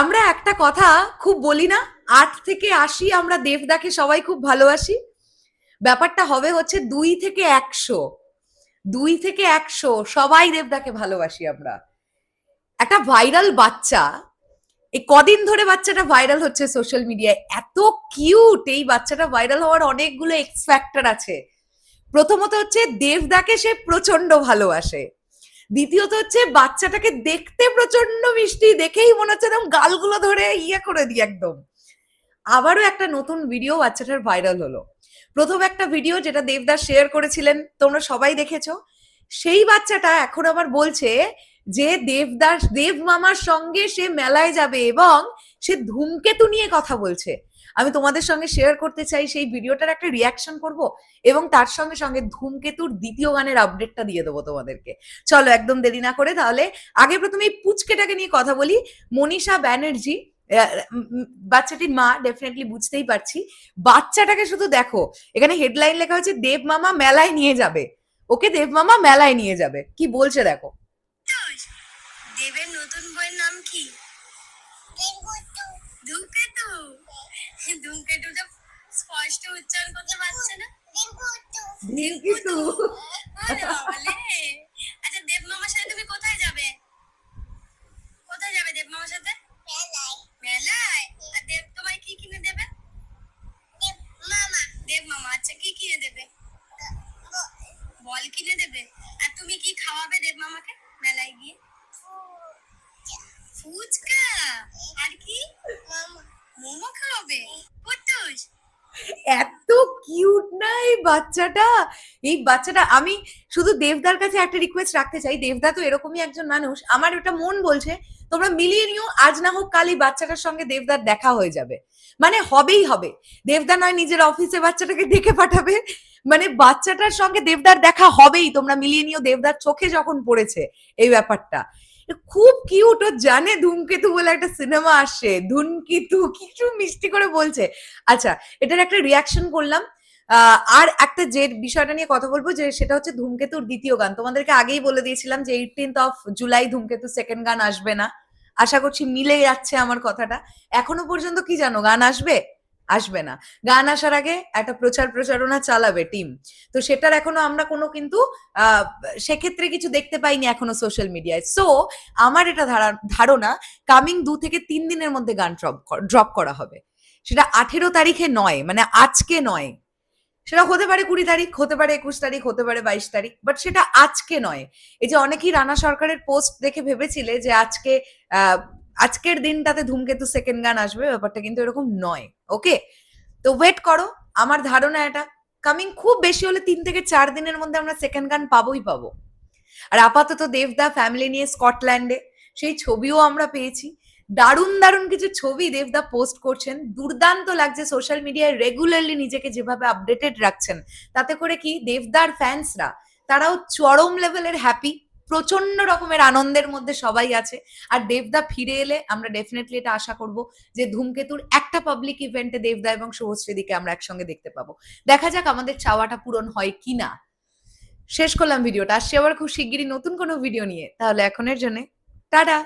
আমরা একটা কথা খুব বলি না, আট থেকে আশি আমরা দেবদাকে সবাই খুব ভালোবাসি। ব্যাপারটা হবে হচ্ছে দুই থেকে একশো, দুই থেকে একশো সবাই দেবদাকে ভালোবাসি আমরা। একটা ভাইরাল বাচ্চা, এই কদিন ধরে বাচ্চাটা ভাইরাল হচ্ছে সোশ্যাল মিডিয়ায় এত কিউট এই বাচ্চাটা ভাইরাল হওয়ার অনেকগুলো এক্স ফ্যাক্টর আছে। প্রথমত হচ্ছে দেবদাকে সে প্রচণ্ড ভালোবাসে। দ্বিতীয়ত হচ্ছে বাচ্চাটাকে দেখতে প্রচণ্ড মিষ্টি, দেখেই মনে হচ্ছে একদম গালগুলো ধরে ইয়ে করে দিই একদম। আবারও একটা নতুন ভিডিও বাচ্চাটার ভাইরাল হলো। প্রথম একটা ভিডিও যেটা দেবদাস শেয়ার করেছিলেন, তোমরা সবাই দেখেছ? সেই বাচ্চাটা এখন আবার বলছে যে দেবদাস দেব মামার সঙ্গে সে মেলায় যাবে এবং সে ধূমকেতু নিয়ে কথা বলছে। আমি তোমাদের সঙ্গে শেয়ার করতে চাই সেই ভিডিওটার একটা রিয়াকশন করব এবং তার সঙ্গে সঙ্গে ধূমকেতুর দ্বিতীয় গানের আপডেটটা দিয়ে দেবো তোমাদেরকে। চলো একদম দেরি না করে তাহলে আগে প্রথমে এই পুচকেটাকে নিয়ে কথা বলি। মনীষা ব্যানার্জি বাচ্চাটির মা ডেফিনেটলি বুঝতেই পারছি। বাচ্চাটাকে শুধু দেখো এখানে হেডলাইন লেখা হচ্ছে দেব মামা মেলায় নিয়ে যাবে। ওকে দেব মামা মেলায় নিয়ে যাবে। কি বলছে দেখো। দেবের নতুন বইয়ের নাম কি ধূমকেতু ধূমকেতুটা স্পষ্ট উচ্চারণ করতে পারছে না ওরে বাবালে। আচ্ছা দেব মামার সাথে তুমি কোথায় যাবে কোথায় যাবে দেব মামার সাথে মেলায় আর দেব তোমায় কি কিনে দেবে মামা দেব মামা আচ্ছা কি কিনে দেবে বল কিনে দেবে আর তুমি কি খাওয়াবে দেব মামাকে মেলায় গিয়ে ফুচকা আর কি মোমো খাওয়াবে কুট্টুস এত কিউট না এই বাচ্চাটা? এই বাচ্চাটা, আমি শুধু দেবদার কাছে একটা রিকোয়েস্ট রাখতে চাই। দেবদা তো এরকমই একজন মানুষ। আমার ওটা মন বলছে, তোমরা মিলিয়ে নিও, আজ না হোক কাল এই বাচ্চাটার সঙ্গে দেবদার দেখা হয়ে যাবে। মানে হবেই হবে। দেবদা নয়, নিজের অফিসে বাচ্চাটাকে ডেকে পাঠাবে। মানে বাচ্চাটার সঙ্গে দেবদার দেখা হবেই। তোমরা মিলিয়ে নিও, দেবদার চোখে যখন পড়েছে এই ব্যাপারটা। খুব কিউট ও জানে ধূমকেতু বলে একটা সিনেমা আসছে ধুনকিতু কিছু মিষ্টি করে বলছে। আচ্ছা এটার একটা রিয়াকশন করলাম। আর একটা যে বিষয়টা নিয়ে কথা বলব, যে সেটা হচ্ছে ধূমকেতুর দ্বিতীয় গান। তোমাদেরকে আগেই বলে দিয়েছিলাম যে এইটিনথ অফ জুলাই ধূমকেতু সেকেন্ড গান আসবে না। আশা করছি মিলে যাচ্ছে আমার কথাটা। এখনও পর্যন্ত কি জানো, গান আসবে? আসবে না। গান আসার আগে একটা প্রচার প্রচারণা চালাবে টিম তো সেটার এখনও আমরা কোনো কিন্তু সেক্ষেত্রে কিছু দেখতে পাইনি এখনও সোশ্যাল মিডিয়ায় সো আমার এটা ধারা- ধারণা কামিং দু থেকে তিন দিনের মধ্যে গান ড্রপ ড্রপ করা হবে। সেটা আঠেরো তারিখে নয় মানে আজকে নয়। সেটা হতে পারে কুড়ি তারিখ, হতে পারে একুশ তারিখ, হতে পারে বাইশ তারিখ বাট সেটা আজকে নয়। এই যে অনেকেই রানা সরকারের পোস্ট দেখে ভেবেছিলে যে আজকে আজকের দিনটাতে ধূমকেতু সেকেন্ড গান আসবে, ব্যাপারটা কিন্তু এরকম নয় ওকে তো ওয়েট করো, আমার ধারণা এটা। কামিং খুব বেশি হলে তিন থেকে চার দিনের মধ্যে আমরা সেকেন্ড গান পাবোই পাবো। আর আপাতত দেবদা ফ্যামিলি নিয়ে স্কটল্যান্ডে সেই ছবিও আমরা পেয়েছি। দারুণ দারুণ কিছু ছবি দেবদা পোস্ট করছেন। দুর্দান্ত লাগছে সোশ্যাল মিডিয়ায় রেগুলারলি নিজেকে যেভাবে আপডেটেড রাখছেন। তাতে করে কি, দেবদার ফ্যান্সরা তারাও চরম লেভেলের হ্যাপি প্রচণ্ড রকমের আনন্দের মধ্যে সবাই আছে। আর দেবদা ফিরে এলে আমরা ডেফিনেটলি এটা আশা করব যে ধূমকেতুর একটা পাবলিক ইভেন্টে দেবদা এবং শুভশ্রীদিকে আমরা একসঙ্গে দেখতে পাবো। দেখা যাক আমাদের চাওয়াটা পূরণ হয় কি না শেষ করলাম ভিডিওটা। আসছি আবার খুব শিগগিরই নতুন কোনো ভিডিও নিয়ে। তাহলে এখনের জন্য টাটা!